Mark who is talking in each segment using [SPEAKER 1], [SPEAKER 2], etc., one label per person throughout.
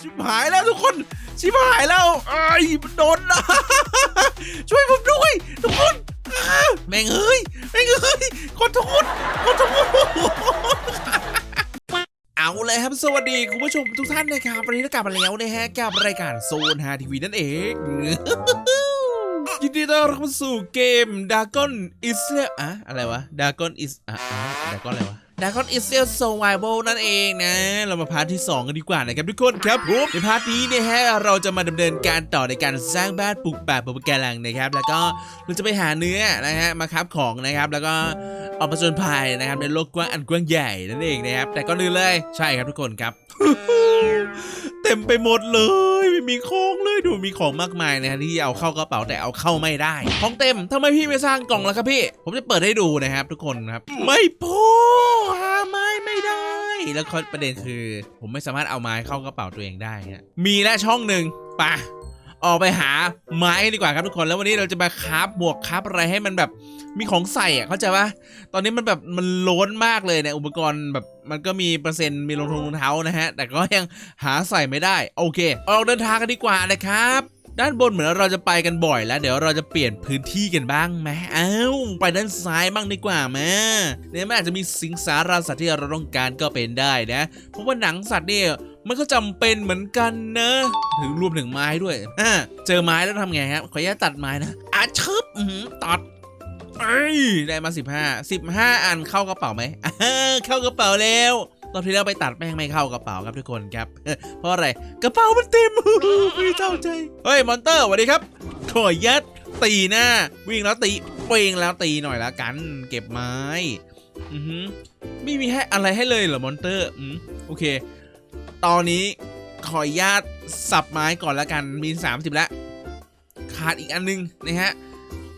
[SPEAKER 1] ชิบหายแล้วทุกคน ชิบหายแล้วไอ้มันโดนนะช่วยผมด้วย ทุกคนแม่งเอ้ยแม่งเอ้ยขอโทษขอโทษเอาเลยครับสวัสดีคุณผู้ชมทุกท่านนะครับวันนี้เรากลับมาแล้วนะฮะกับรายการโซนฮาทีวีนั่นเองยินดีต้อนรับสู่เกม Dragon is อะอะไรวะ Dragon is อะอะ Dragon อะไรวะ Dragon is Survival นั่นเองนะ เรามาพาร์ทที่ 2 กันดีกว่านะครับทุกคนครับผมในพาร์ทนี้เนี่ยฮะเราจะมาดำเนินการต่อในการสร้างบ้านปลูกป่าปลูกแกลังนะครับ แล้วก็เราจะไปหาเนื้อนะฮะมาคับของนะครับ แล้วก็ออกมาจนภัยนะครับในโลกกว้างอันกว้างใหญ่นั่นเองนะครับ แต่ก็นื่นเลยใช่ครับทุกคนครับ เต็มไปหมดเลยไม่มีของเลยดูมีของมากมายนะฮะที่เอาเข้ากระเป๋าแต่เอาเข้าไม่ได้ของเต็มทำไมพี่ไม่สร้างกล่องล่ะครับพี่ ผมจะเปิดให้ดูนะครับ ทุกคนครับ ไม่พอหาไม้ไม่ได้ แล้วประเด็นคือ ผมไม่สามารถเอาไม้เข้ากระเป๋าตัวเองได้ฮะมีแล้วช่องหนึ่งปะออกไปหาไม้ดีกว่าครับทุกคนแล้ววันนี้เราจะมาคราฟบวกคราฟอะไรให้มันแบบมีของใส่อะเข้าใจปะตอนนี้มันแบบมันล้นมากเลยเนี่ยอุปกรณ์แบบมันก็มีเปอร์เซ็นต์มีรองเท้ารองเท้านะฮะ แต่ก็ยังหาใส่ไม่ได้ โอเค ออกเดินทางกันดีกว่านะครับ ด้านบนเหมือนเราจะไปกันบ่อยแล้ว เดี๋ยวเราจะเปลี่ยนพื้นที่กันบ้างไหมเอ้าไปด้านซ้ายบ้างดีกว่าแม่เนี่ยมันอาจจะมีสิงสาราสัตว์ที่เราต้องการก็เป็นได้นะ เพราะว่าหนังสัตว์เนี่ยมันก็จำเป็นเหมือนกันนะ ถึงรวมถึงไม้ด้วยอ่าเจอไม้แล้วทำไงครับขออนุญาตตัดไม้นะอาชึบอื้อหือตัดเอ้ได้มา 15 15 อันเข้ากระเป๋าไหมเข้ากระเป๋าแล้ว ตอนที่เราไปตัดแม่งไม่เข้ากระเป๋าครับทุกคนครับ เพราะอะไรกระเป๋ามันเต็มไม่เจ้าใจเฮ้ยมอนเตอร์สวัสดีครับขอยัดตีหน้า วิ่งแล้วตีเปงแล้วตีหน่อยละกัน เก็บไม้อือหือไม่มีให้อะไรให้เลยเหรอมอนเตอร์อืมโอเค ตอนนี้ขออนุญาตสับไม้ก่อนละกันมี 30 แล้ว ขาดอีกอันนึงนะฮะ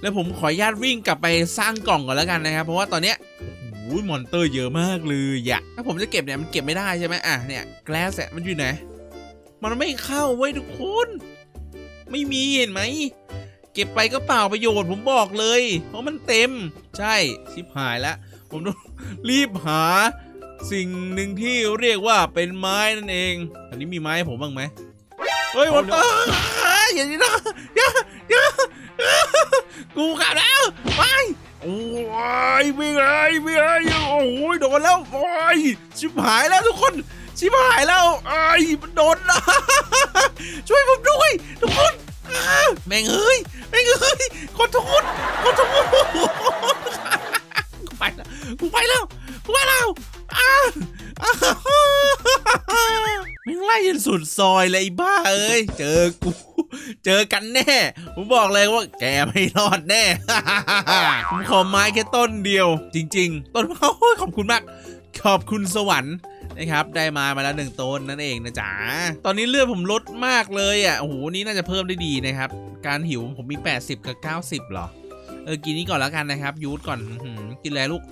[SPEAKER 1] แล้วผมขออนุญาตวิ่งกลับไปสร้างกล่องก่อนแล้วกันนะครับ เพราะว่าตอนเนี้ย อ้โหมอนเตอร์เยอะมากเลยอะถ้าผมจะเก็บเนี่ยมันเก็บไม่ได้ใช่ไหมอะเนี่ยแกลสมันอยู่ไหน มันไม่เข้าเว้ยทุกคน ไม่มีเห็นไหม เก็บไปก็เปล่าประโยชน์ผมบอกเลย เพราะมันเต็ม ใช่ชิบหายแล้วผมต้องรีบหา สิ่งหนึ่งที่เรียกว่าเป็นไม้นั่นเอง อันนี้มีไม้ให้ผมบ้างไหมเฮ้ยมอนเตอร์อย่างนี้นะอย่าอย่ากูกลับแล้วไป โอ้ยวิ่งเลยวิ่งเลยโอ้ยโดนแล้วโอ้ยชิบหายแล้วทุกคน ชิบหายแล้วไอ้มันโดนนะช่วยผมด้วยทุกคนแม่งเอ้ยแม่งเอ้ยขอโทษขอโทษกูไปแล้วกูไปแล้วกูไปแล้วอ้าแม่งไล่จนสุดซอยเลยบ้าเอ้ยเจอกู เจอกันแน่ ผมบอกเลยว่าแกไม่รอดแน่ ผมขอไม้แค่ต้นเดียว จริง ๆ ต้นมะโอ้ยขอบคุณมาก ขอบคุณสวรรค์นะครับ ได้มามาแล้วหนึ่งต้นนั่นเองนะจ๊ะ ตอนนี้เลือดผมลดมากเลยอะ โอ้โห นี่น่าจะเพิ่มได้ดีนะครับ การหิวผมมี 80 กับ 90หรอ เออ กินนี้ก่อนแล้วกันนะครับ ยูทก่อนอกินแล้วลูก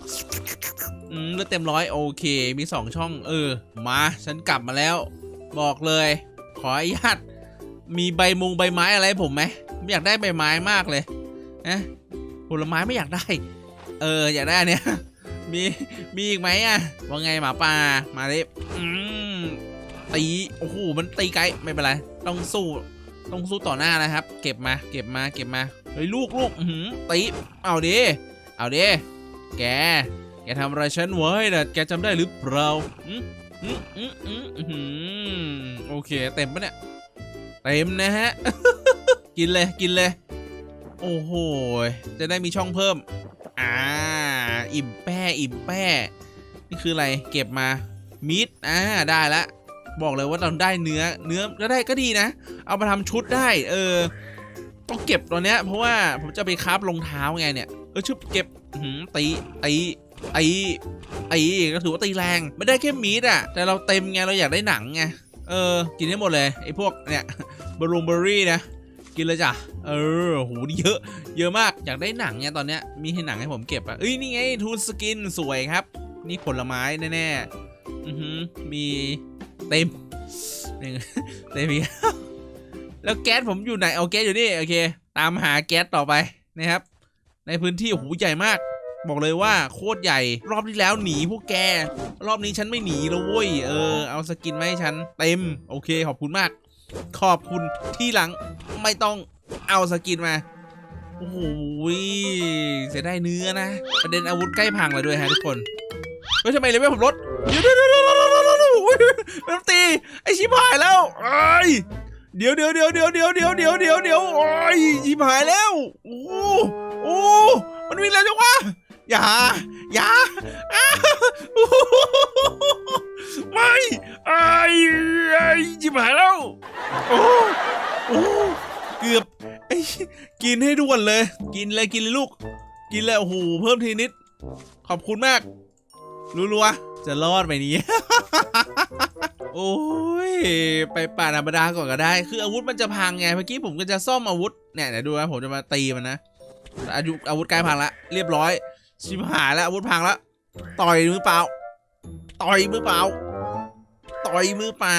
[SPEAKER 1] อืมเลือดเต็มร้อยโอเค มี 2 ช่อง เออ มา ฉันกลับมาแล้ว บอกเลย ขออนุญาต มีใบมุงใบไม้อะไรผมไหมไม่อยากได้ใบไม้มากเลยนะผลไม้ไม่อยากได้ เอออยากได้อันเนี้ยมีมีอีกไหมอะว่าไงหมาป่ามาดิอืมตีโอ้โหมันตีไกลไม่เป็นไรต้องสู้ต้องสู้ต่อหน้านะครับ เก็บมา เก็บมาเก็บมาเฮ้ยลูกลูกอื้อหือตีเอาดิเอาดิแกแกทำอะไรฉันไว้นะแกจำได้หรือเปล่าอืมอืมอืมอืมโอเคเต็มปะเนี่ย เต็มนะฮะ กินเลยกินเลย โอ้โห จะได้มีช่องเพิ่ม อ่า อิ่มแป้อิ่มแป้ นี่คืออะไร เก็บมามิดอ่า ได้ละ บอกเลยว่าเราได้เนื้อ เนื้อก็ได้ก็ดีนะ เอามาทำชุดได้ เออ ต้องเก็บตัวเนี้ย เพราะว่าผมจะไปคราฟรองเท้าไงเนี่ย เออชุบเก็บหือตีตีตีตีก็ถือว่าตีแรง ไม่ได้แค่มีดอะ แต่เราเต็มไง เราอยากได้หนังไง เออ กินให้หมดเลยไอ้พวกเนี่ยบรูเบอรี่นะ กินเลยจ้ะ เออโหนี่เยอะ เยอะมาก อยากได้หนังเนี่ยตอนเนี้ย มีให้หนังให้ผมเก็บอะเอ้ย นี่ไงทูนสกินสวยครับ นี่ผลไม้แน่ๆ อือหือ มีเต็มหนึ่งเต็มอีกแล้วแก๊สผมอยู่ไหน เอาแก๊สอยู่นี่ โอเค ตามหาแก๊สต่อไปนะครับ ในพื้นที่โอ้โหใหญ่มาก บอกเลยว่าโคตรใหญ่ รอบที่แล้วหนีพวกแก รอบนี้ฉันไม่หนีแล้วเว้ย เออ เอาสกินมาให้ฉัน เต็ม โอเค ขอบคุณมาก ขอบคุณที่หลังไม่ต้องเอาสกินมา โอ้โหเสียได้เนื้อนะ ประเด็นอาวุธใกล้พังเลยด้วยฮะทุกคนเฮ้ยทำไมเลเวลผมลดเดี๋ยวเดี๋ยวเดี๋ยวเดี๋ยวเดี๋ยวเดี๋ยวเดี๋ยวอุ๊ยมันตี ไอชิบหายแล้วไอ้ยเดี๋ยวเดี๋ยวเดี๋ยวเดี๋ยวเดี๋ยวเดี๋ยวเดี๋ยวเดี๋ยวเดี๋ยวโอ้ยชิบหายแล้ว โอ้โหโอ้มันวิ่งแล้วจังวะ อย่า อย่าอ้าโอ้โหไม่ไอ้ไอ้ชิบหายแล้ว โอ้โอ้เกือบไอ้กินให้ด่วนเลย กินเลยกินเลยลูก กินเลยโอ้โหเพิ่มทีนิด ขอบคุณมาก รัวๆ จะรอดไหมนี้โอ้ย ไปป่าธรรมดาก่อนก็ได้ คืออาวุธมันจะพังไง เมื่อกี้ผมก็จะซ่อมอาวุธ เนี่ยเดี๋ยวดูนะผมจะมาตีมันนะอายุอาวุธกล้พังละ เรียบร้อย ชิบหายแล้วอาวุธพังละต่อยมือเปล่า ต่อยมือเปล่า ต่อยมือเปล่า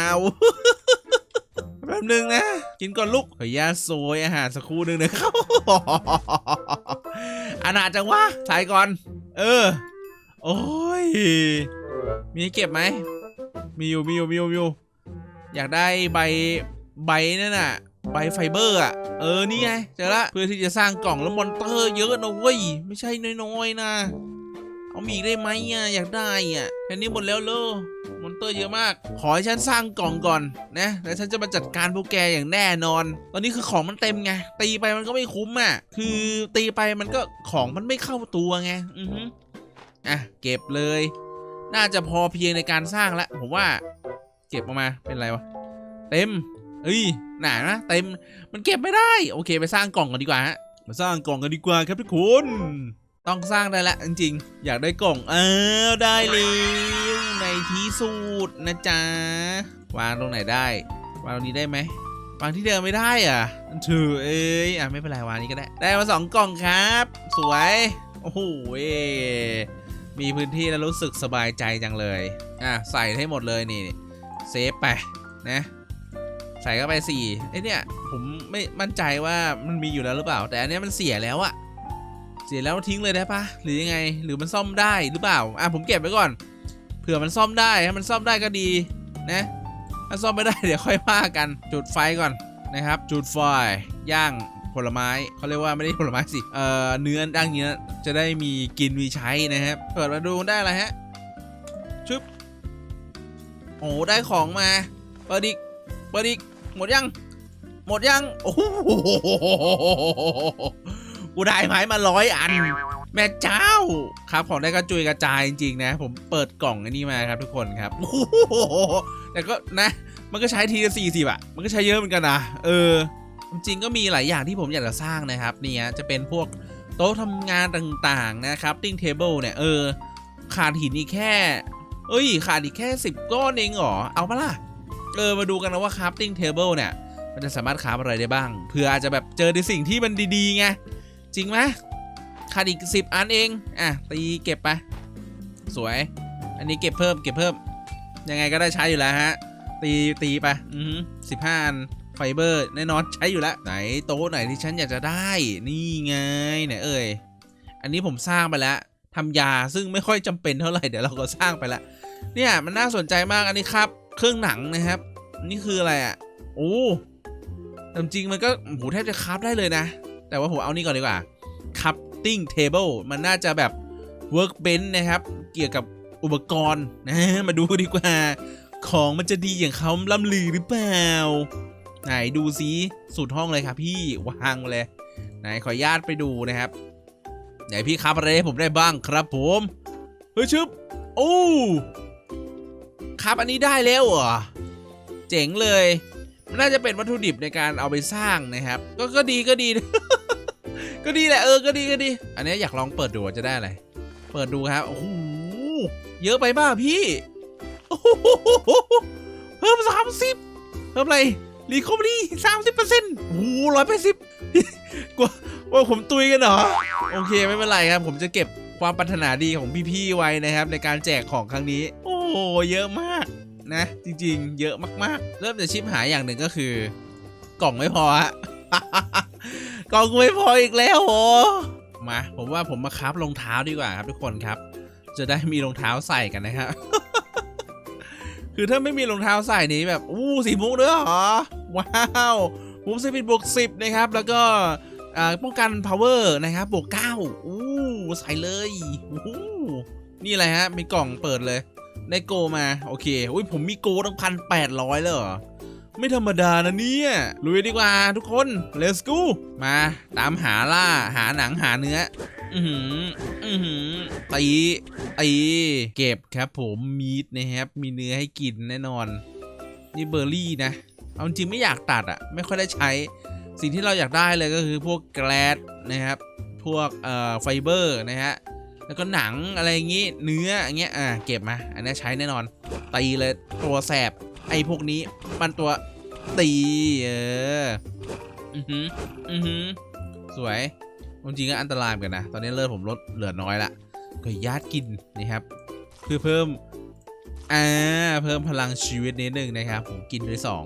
[SPEAKER 1] แป๊บนึงนะ กินก่อนลูกขออนุญาตโซยอาหารสักครู่หนึ่งนะครับอานาจจังวะถ่ายก่อน เออ โอ้ย มีให้เก็บไหม มีอยู่มีอยู่มีอยู่มีอยู่อยากได้ใบใบนั่นน่ะ ใบไฟเบอร์อะ เออ นี่ไง เจอละ เพื่อที่จะสร้างกล่องแล้วมอนเตอร์เยอะนะเว้ย ไม่ใช่น้อยๆนะ เอามีอีกได้ไหมอะ อยากได้อะแค่นี้หมดแล้วเลอมอนเตอร์เยอะมาก ขอให้ฉันสร้างกล่องก่อนนะ แล้วฉันจะมาจัดการพวกแกอย่างแน่นอน ตอนนี้คือของมันเต็มไง ตีไปมันก็ไม่คุ้มอะ คือตีไปมันก็ของมันไม่เข้าตัวไง อือฮึอะ เก็บเลย น่าจะพอเพียงในการสร้างแล้วผมว่า เก็บออกมา เป็นไรวะ เต็ม เอ้ยหนานะเต็มมันเก็บไม่ได้ โอเคไปสร้างกล่องกันดีกว่าฮะมาสร้างกล่องกันดีกว่าครับทุกคนต้องสร้างได้ละจริงๆ อยากได้กล่องอ้าวได้แล้วในที่สุดนะจ๊ะวางตรงไหนได้ วางตรงนี้ได้ไหมวางที่เดิมไม่ได้อะถือเอ้ยอะไม่เป็นไรวางนี้ก็ได้ ได้มาสองกล่องครับ สวยโอ้โหเว้ยมีพื้นที่แล้วรู้สึกสบายใจจังเลย อะ ใส่ให้หมดเลยนี่เซฟไปนะ ใส่เข้าไปสี่ไอยเนี่ยผมไม่มั่นใจว่ามันมีอยู่แล้วหรือเปล่า แต่อันเนี้ยมันเสียแล้วอะเสียแล้วทิ้งเลยได้ปะหรือยังไง หรือมันซ่อมได้หรือเปล่าอะผมเก็บไว้ก่อนเผื่อมันซ่อมได้ถ้ามันซ่อมได้ก็ดีนะถ้าซ่อมไม่ได้เดี๋ยวค่อยว่ากันจุดไฟก่อนนะครับ จุดไฟย่างผลไม้เขาเรียกว่าไม่ได้ผลไม้สิเอ่อเนื้อย่างเนื้อจะได้มีกินมีใช้นะครับเปิดมาดูได้อะไรฮะชึบโอ้ได้ของมาเปิดอีกเปิดอีก หมดยัง หมดยัง โอ้โหกูได้ไม้มาร้อยอัน แม่เจ้า ครับของได้กระจุยกระจายจริงๆนะ ผมเปิดกล่องอันนี้มาครับทุกคนครับโอ้โหแต่ก็นะ มันก็ใช้ทีละสี่สิบอะมันก็ใช้เยอะเหมือนกันนะเออ จริงๆก็มีหลายอย่างที่ผมอยากจะสร้างนะครับ เนี่ยจะเป็นพวกโต๊ะทำงานต่างๆนะครับติ้งเทเบิลเนี่ยเออขาดหินอีกแค่ เอ้ย ขาดอีกแค่ 10 ก้อนเองเหรอ เอาปะล่ะ เออมาดูกันนะว่า crafting table เนี่ย มันจะสามารถคราฟอะไรได้บ้างเพื่ออาจจะแบบเจอในสิ่งที่มันดีๆไงจริงไหมขาดอีก10อันเองอะตีเก็บไปสวย อันนี้เก็บเพิ่มเก็บเพิ่ม ยังไงก็ได้ใช้อยู่แล้วฮะ ตีตีไปอือสิบห้าอันไฟเบอร์แน่นอนใช้อยู่แล้วไหนโต๊ะไหนที่ฉันอยากจะได้นี่ไงไหนเอ่ยอันนี้ผมสร้างไปแล้วทำยาซึ่งไม่ค่อยจำเป็นเท่าไหร่เดี๋ยวเราก็สร้างไปแล้วเนี่ยมันน่าสนใจมากอันนี้ครับ เครื่องหนังนะครับ นี่คืออะไรอะโอ้แต่จริงมันก็โหแทบจะคราฟได้เลยนะ แต่ว่าผมเอานี่ก่อนดีกว่า crafting table มันน่าจะแบบ workbench นะครับ เกี่ยวกับอุปกรณ์นะมาดูดีกว่า ของมันจะดีอย่างเขาล่ำลือหรือเปล่า ไหนดูซิสุดห้องเลยครับพี่วางเลย ไหนขออนุญาตไปดูนะครับ ไหนพี่ครับอะไรให้ผมได้บ้างครับผม เฮ้ยชึบโอ้ครับอันนี้ได้แล้วเหรอ เจ๋งเลยมันน่าจะเป็นวัตถุดิบในการเอาไปสร้างนะครับ ก็ก็ดีก็ดี ก็ดีแหละเออก็ดีก็ดี อันนี้อยากลองเปิดดูว่าจะได้อะไร เปิดดูครับโอ้โหเยอะไปบ้าพี่เพิ่มสามสิบเพิ่มอะไรรีคอมรี่สามสิบเปอร์เซ็นต์โอ้โหร้อยแปดสิบกว่าว่าผมตุยกันเหรอ โอเคไม่เป็นไรครับ ผมจะเก็บความปรารถนาดีของพี่ๆไว้นะครับ ในการแจกของครั้งนี้ โอ้โหเยอะมาก นะ จริงๆ เยอะมากๆ เริ่มจะชิปหายอย่างหนึ่งก็คือ กล่องไม่พอฮะกล่องไม่พออีกแล้วโหมาผมว่าผมมาคราฟรองเท้าดีกว่าครับทุกคนครับ จะได้มีรองเท้าใส่กันนะครับคือถ้าไม่มีรองเท้าใส่นี้แบบอู้สีมุกเด้วยเหรอว้าวมูฟสปีดบวก10นะครับ แล้วก็อ่าป้องกัน power นะครับบวก9อู้ใส่เลยอู้นี่อะไรฮะมีกล่องเปิดเลย ได้โกมา โอเคอุ้ยผมมีโกตั้งพันแปดร้อยเลยเหรอ ไม่ธรรมดานะเนี่ยลุยดีกว่าทุกคน let's go มาตามหาล่าหาหนังหาเนื้ออือหืออือหือตีตีเก็บครับผมมีดนะครับมีเนื้อให้กินแน่นอน นี่เบอร์รี่นะ เอาจริงไม่อยากตัดอะไม่ค่อยได้ใช้ สิ่งที่เราอยากได้เลยก็คือพวกแกลดนะครับ พวกเอ่อไฟเบอร์นะฮะ แล้วก็หนังอะไรอย่างงี้ เนื้ออย่างเงี้ย อ่า เก็บมา อันนี้ใช้แน่นอน ตีเลยตัวแสบ ไอ้พวกนี้มันตัวตีเออ อือหือ อือหือ สวย จริงๆก็อันตรายเหมือนกันนะ ตอนนี้เลือดผมลดเหลือน้อยละ ก็ญาติกินนะครับ เพื่อเพิ่ม อ่า เพิ่มพลังชีวิตนิดนึงนะครับ ผมกินไปสอง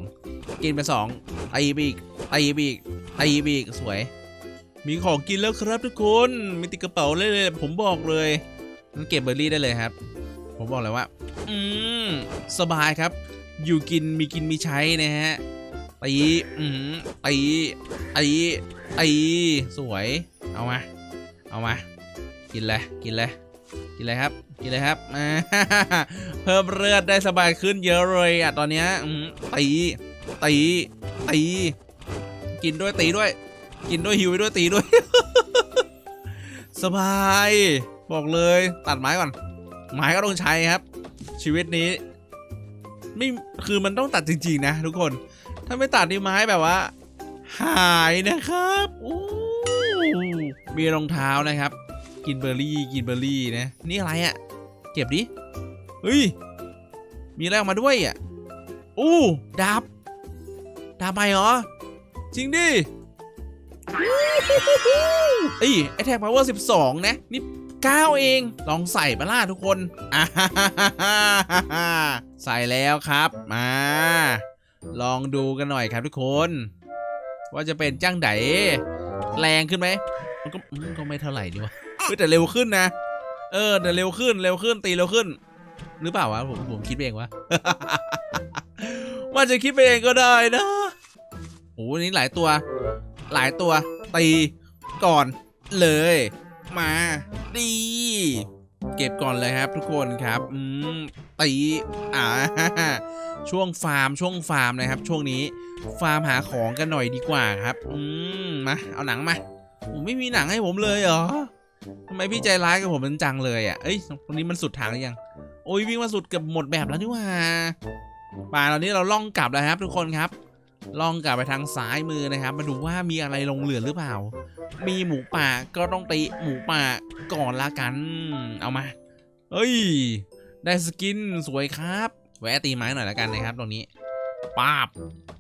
[SPEAKER 1] กินไปสองตีไปอีกตีไปอีกตีไปอีกสวย มีของกินแล้วครับทุกคน มีติดกระเป๋าเลยเลยผมบอกเลยงั้นเก็บเบอร์รี่ได้เลยครับ ผมบอกเลยว่า อืมสบายครับ อยู่กินมีกินมีใช้นะฮะตีอืมตีตีตีสวย เอามา เอามา กินเลย กินเลย กินเลยครับ กินเลยครับ เพิ่มเลือดได้สบายขึ้นเยอะเลยอะตอนเนี้ยตีตีตี กินด้วยตีด้วย กินด้วยหิวไปด้วยตีด้วย สบาย บอกเลยตัดไม้ก่อน ไม้ก็ต้องใช้ครับ ชีวิตนี้ ไม่คือมันต้องตัดจริง ๆ นะ ทุกคน ถ้าไม่ตัดนี่ไม้แบบว่า หายนะครับอู้มีรองเท้านะครับ กินเบอร์รี่กินเบอร์รี่นะ นี่อะไรอะ่ะเก็บดิเฮ้ยมีอะไรออกมาด้วยอะอู้ดาบดาบใหม่เหรอ จริงดิ เอ้ยไอแท็กพาวเวอร์12นะ นี่9เอง ลองใส่ปะล่ะทุกคนอ่าใส่แล้วครับ มา ลองดูกันหน่อยครับทุกคน ว่าจะเป็นจ้างไดแรงขึ้นไหมมันก็อืมก็ไม่เท่าไหร่ดีวะแต่เร็วขึ้นนะ เออแต่เร็วขึ้นเร็วขึ้นตีเร็วขึ้น หรือเปล่าวะผมผมคิดไปเองวะว่าจะคิดไปเองก็ได้นะโอ้โหนี่หลายตัว หลายตัว ตีก่อนเลย มาดีเก็บก่อนเลยครับทุกคนครับอืมตีอ่าช่วงฟาร์มช่วงฟาร์มนะครับ ช่วงนี้ฟาร์มหาของกันหน่อยดีกว่าครับ อืมมาเอาหนังมาผมไม่มีหนังให้ผมเลยเหรอทำไมพี่ใจร้ายกับผมจนจังเลยอะเอ้ยวันนี้มันสุดทางหรือยัง โอ้ยวิ่งมาสุดเกือบหมดแบบแล้วนี่ว่าป่าตอนนี้เราล่องกลับแล้วครับ ทุกคนครับ ล่องกลับไปทางซ้ายมือนะครับ มาดูว่ามีอะไรลงเหลือหรือเปล่า มีหมูป่าก็ต้องตีหมูป่าก่อนละกัน เอามา เฮ้ย ได้สกินสวยครับ แวะตีไม้หน่อยละกันนะครับ ตรงนี้ป้าบ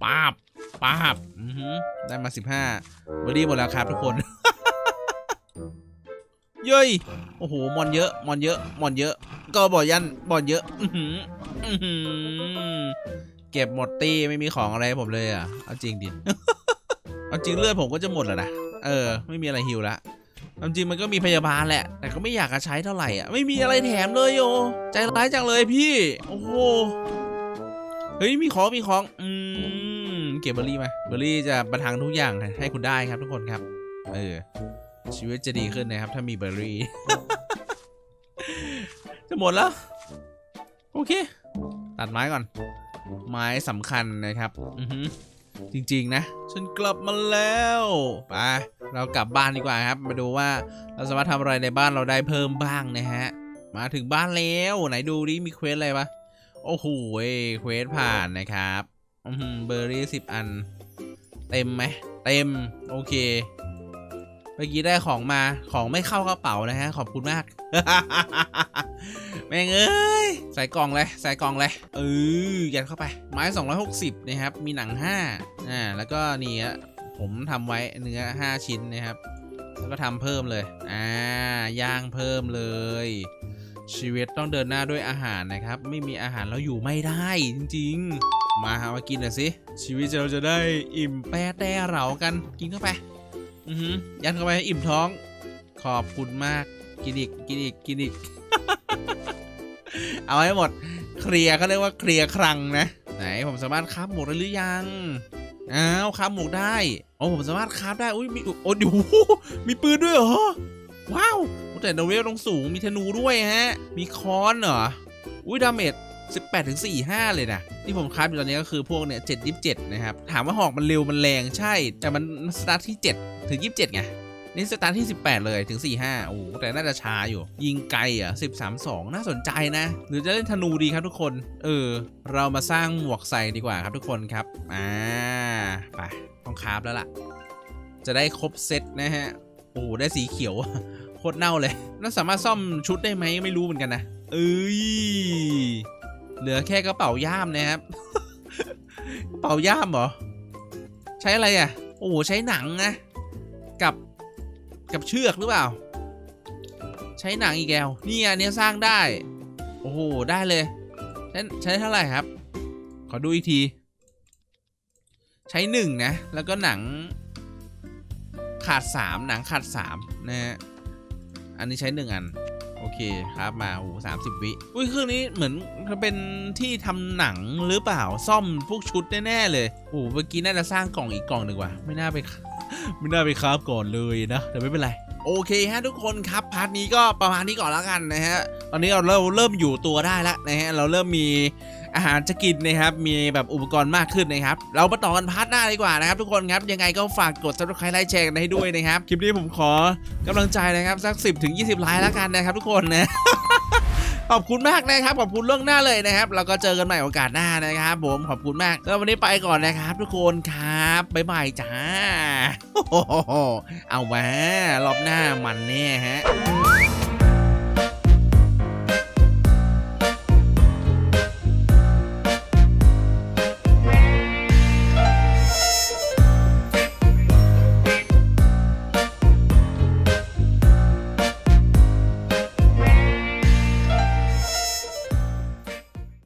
[SPEAKER 1] ป้าบป้าบได้มา 15บอดี้หมดแล้วครับทุกคนเย้ยโอ้โห มอนเยอะ มอนเยอะ มอนเยอะ ก็บ่อยันบ่อลเยอะ อื เก็บหมดตี้ไม่มีของอะไรผมเลยอะ เอาจริงดิเอาจริงเลือดผมก็จะหมดแล้วนะ เออ ไม่มีอะไรฮิวละเอาจริงมันก็มีพยาบาลแหละ แต่ก็ไม่อยากจะใช้เท่าไหร่อะ ไม่มีอะไรแถมเลยโย ใจร้ายจังเลยพี่ โอ้โห เฮ้ย มีของ มีของ อืม เก็บเบอร์รี่มาเบอร์รี่จะประทังทุกอย่างให้คุณได้ครับทุกคนครับ เออ ชีวิตจะดีขึ้นนะครับ ถ้ามีเบอร์รี่ จะหมดแล้ว โอเค ตัดไม้ก่อน ไม้สำคัญนะครับอือหือจริงๆนะ ฉันกลับมาแล้วไปเรากลับบ้านดีกว่าครับ มาดูว่าเราสามารถทำอะไรในบ้านเราได้เพิ่มบ้างนะฮะ มาถึงบ้านแล้วไหนดูดิมีเควสอะไรปะโอ้โหเควสผ่านนะครับเบอร์รี่สิบอัน เต็มไหมเต็ม โอเค มื่อกี้ได้ของมาของไม่เข้ากระเป๋านะฮะขอบคุณมาก แม่งเอ้ยใส่กล่องเลยใส่กล่องเลยเออยัดเข้าไป ไม้ 260นะครับมีหนัง5อ่าแล้วก็นี่ผมทำไว้เนื้อ 5 ชิ้นนะครับ แล้วก็ทำเพิ่มเลยอ่าย่างเพิ่มเลย ชีวิตต้องเดินหน้าด้วยอาหารนะครับ ไม่มีอาหารแล้วอยู่ไม่ได้จริง ๆ มาหามากินหน่อยสิชีวิตเราจะได้อิ่มแป้แต่เรากันกินเข้าไป อือหือยัดเข้าไปให้อิ่มท้อง ขอบคุณมากกินอีกกินอีกกินอีก เอาให้หมด เคลียร์เขาเรียกว่าเคลียร์ครังนะ ไหนผมสามารถคราบหมวกได้หรือยัง อ้าวคราบหมวกได้โอ้ผมสามารถคราบได้ อุ้ยมีโอ้เดี๋ยวมีปืนด้วยเหรอ ว้าวโอ้แต่โนเวลต้องสูง มีธนูด้วยฮะ มีค้อนเหรอ อุ้ยดาเมจ18ถึง45 เลยนะที่ผมคราฟอยู่ตอนนี้ก็คือพวกเนี่ย7 27 นะครับ ถามว่าหอกมันเร็วมันแรงใช่ แต่มันมันสตาร์ทที่ 7 ถึง 27 ไง นี่สตาร์ทที่ 18 เลยถึง 45 โอ้โหแต่น่าจะช้าอยู่ ยิงไกลอะ 13 2 น่าสนใจนะ หรือจะเล่นธนูดีครับทุกคน เออ เรามาสร้างหมวกใส่ดีกว่าครับทุกคนครับ อ่า ไปต้องคราฟแล้วล่ะ จะได้ครบเซตนะฮะ โอ้ได้สีเขียวโคตรเน่าเลยน่าสามารถซ่อมชุดได้ไหมไม่รู้เหมือนกันนะ เอ้ย เหลือแค่กระเป๋าย่ามนะครับ กระเป๋าย่ามเหรอ ใช้อะไรอะ โอ้ใช้หนังนะ กับกับเชือกหรือเปล่า ใช้หนังอีกแล้วนี่อันนี้สร้างได้ โอ้โห ได้เลย ใช้ใช้เท่าไหร่ครับ ขอดูอีกที ใช้หนึ่งนะ แล้วก็หนัง ขาดสามหนังขาดสามนะฮะอันนี้ใช้หนึ่งอัน โอเคครับมาโอ้สามสิบวิอุ้ยเครื่องนี้เหมือนจะเป็นที่ทำหนังหรือเปล่าซ่อมพวกชุดแน่ๆเลยโอ้เมื่อกี้น่าจะสร้างกล่องอีกกล่องหนึ่งว่ะไม่น่าไปไม่น่าไปคราฟก่อนเลยนะแต่ไม่เป็นไร โอเคฮะทุกคนครับพาร์ทนี้ก็ประมาณนี้ก่อนแล้วกันนะฮะตอนนี้เราเริ่มเริ่มอยู่ตัวได้แล้วนะฮะเราเริ่มมีอาหารจะกินนะครับ มีแบบอุปกรณ์มากขึ้นนะครับ เรามาต่อกันพาร์ทหน้าดีกว่านะครับ ทุกคนครับ ยังไงก็ฝากกด subscribe ไลค์แชร์กันให้ด้วยนะครับ คลิปนี้ผมขอกำลังใจนะครับ สัก 10ถึง20 ไลค์แล้วกันนะครับ ทุกคนนะ ขอบคุณมากนะครับ ขอบคุณล่วงหน้าเลยนะครับ เราก็เจอกันใหม่โอกาสหน้านะครับ ผมขอบคุณมากแล้ววันนี้ไปก่อนนะครับ ทุกคนครับบ๊ายบายจ้าเอาแหวรอบหน้ามันแน่ฮะ